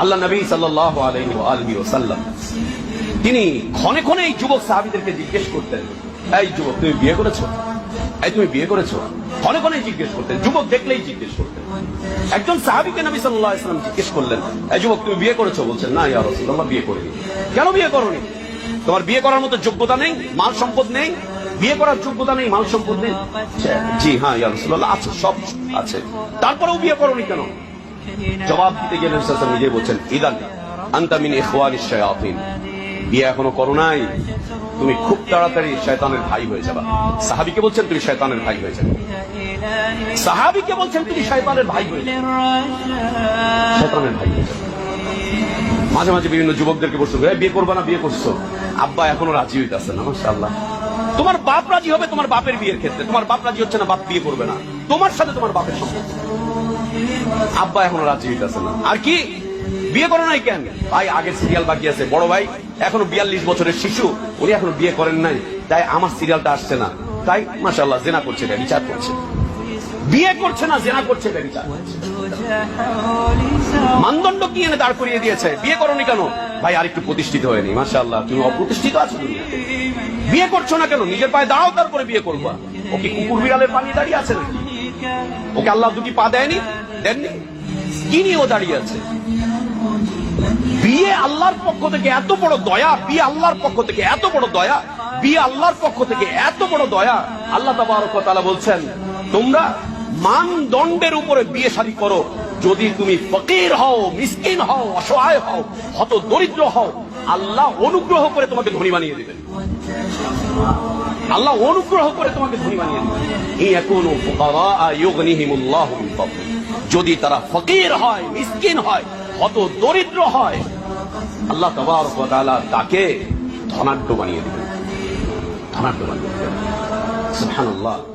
আল্লাহ নবী ওয়া আলিহি তিনি ক্ষণে ক্ষণে এই যুবক সাহাবীদেরকে জিজ্ঞেস করতেন, এই যুবক, তুমি বিয়ে করেছ? এই তুমি বিয়ে করেছ? ক্ষণে ক্ষণে জিজ্ঞেস করতেন, যুবক দেখলেই জিজ্ঞেস করতেন। একজন সাহাবীকে নবী সাল্লাল্লাহু আলাইহি ওয়াসাল্লাম জিজ্ঞেস করলেন, এই যুবক, তুমি বিয়ে করেছ? বলছেন, না ইয়া রাসূলুল্লাহ, বিয়ে করিনি। কেন বিয়ে করনি? তোমার বিয়ে করার মতো যোগ্যতা নেই, মাল সম্পদ নেই, বিয়ে করার যোগ্যতা নেই, মাল সম্পদ নেই? জি হ্যাঁ ইয়া রাসূলুল্লাহ, আছে, সব আছে। তারপরেও বিয়ে করনি কেন? জবাব দিতে গেলে রসুল নিজে বলছেন, ইদান আন্তা মিন ইখওয়ানি শায়াতিন। বিয়ে এখনও করো নাই, তুমি খুব তাড়াতাড়ি শয়তানের ভাই হয়ে যাবা। সাহাবীকে বলছেন, তুমি শয়তানের ভাই হয়ে যাবে। সাহাবীকে বলছেন, তুমি শয়তানের ভাই হয়ে শয়তানের ভাই হয়ে যাবে। মাঝে মাঝে বিভিন্ন যুবকদেরকে বলছো "এই বিয়ে করবা না, বিয়ে করছ? আব্বা এখনও রাজি হইতাছে না, মাশাআল্লাহ। তোমার বাপ রাজি হবে তোমার বাপের বিয়ের ক্ষেত্রে, তোমার বাপ রাজি হচ্ছে না, বাপ বিয়ে করবে না। তোমার সাথে তোমার বাপের সম্পর্ক। আব্বা এখনও রাজি হইতেছে না। আর কি? বিয়ে করো নাই কেন? ভাই, আগের সিরিয়াল বাকি আছে। বড় ভাই, এখনও বিয়াল্লিশ বছরের শিশু। উনি এখনও বিয়ে করেন নাই। তাই আমার সিরিয়ালটা আসছে না। তাই মাসাল্লাহ জেনা করছে, এটা বিচার করছে। বিয়ে করছে না, জেনা করছে মানদণ্ড কি এনে দাঁড় করিয়ে দিয়েছে? বিয়ে করনি কেন? ভাই, আর একটু প্রতিষ্ঠিত হয়নি। মাসাল্লাহ তুমি অপ্রতিষ্ঠিত আছো দুনিয়াতে বিয়ে করছ না কেন? নিজের পায়ে দাঁড়াও তারপরে বিয়ে করবা। ও কি কুকুর বিড়ালের পানি দাঁড়িয়ে আছে নাকি? ওকে আল্লাহ দুটি পা দেয়নি? দেননি? কি নিয়ে ও দাঁড়িয়ে আছে। বিয়ে আল্লাহর পক্ষ থেকে এত বড় দয়া, বিয়ে আল্লাহর পক্ষ থেকে এত বড় দয়া, বিয়ে আল্লাহর পক্ষ থেকে এত বড় দয়া। আল্লাহ তাআলা বলছেন, তোমরা মানদণ্ডের উপরে বিয়ে শাদী করো। যদি তুমি ফকির হও, মিসকিন হও, অসহায় হও হত দরিদ্র হও, আল্লাহ অনুগ্রহ করে তোমাকে ধনী বানিয়ে দিবেন। আল্লাহ অনুগ্রহ করে তোমাকে ধনী বানিয়ে। যদি তারা ফকির হয়, মিসকিন হয়, হত দরিদ্র হয়, আল্লাহ তবর ওয়া তাকে ধনাঢ্য বানিয়ে দেবেন। ধনাঢ্য বানিয়ে দেবেন।